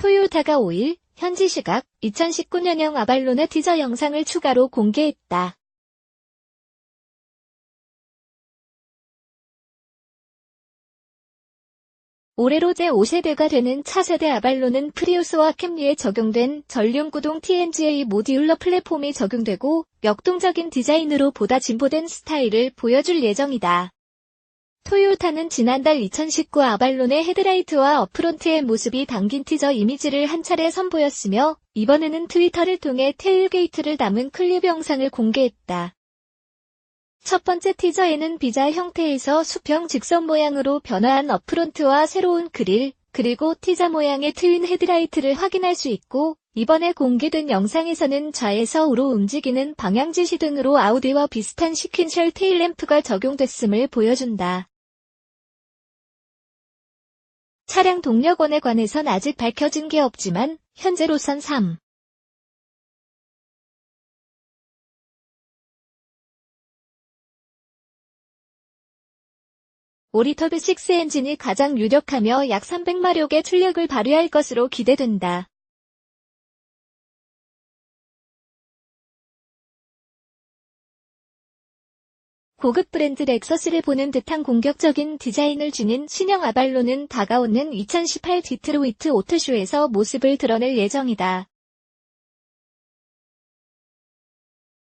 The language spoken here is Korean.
토요타가 5일 현지 시각 2019년형 아발론의 티저 영상을 추가로 공개했다. 올해로 제5세대가 되는 차세대 아발론은 프리우스와 캠리에 적용된 전륜구동 TNGA 모듈러 플랫폼이 적용되고 역동적인 디자인으로 보다 진보된 스타일을 보여줄 예정이다. 토요타는 지난달 2019 아발론의 헤드라이트와 어프론트의 모습이 담긴 티저 이미지를 한 차례 선보였으며 이번에는 트위터를 통해 테일게이트를 담은 클립 영상을 공개했다. 첫 번째 티저에는 비자 형태에서 수평 직선 모양으로 변화한 어프론트와 새로운 그릴, 그리고 티저 모양의 트윈 헤드라이트를 확인할 수 있고, 이번에 공개된 영상에서는 좌에서 우로 움직이는 방향지시 등으로 아우디와 비슷한 시퀸셜 테일램프가 적용됐음을 보여준다. 차량 동력원에 관해선 아직 밝혀진 게 없지만, 현재로선 3. 오리터브 6 엔진이 가장 유력하며 약 300마력의 출력을 발휘할 것으로 기대된다. 고급 브랜드 렉서스를 보는 듯한 공격적인 디자인을 지닌 신형 아발론은 다가오는 2018 디트로이트 오토쇼에서 모습을 드러낼 예정이다.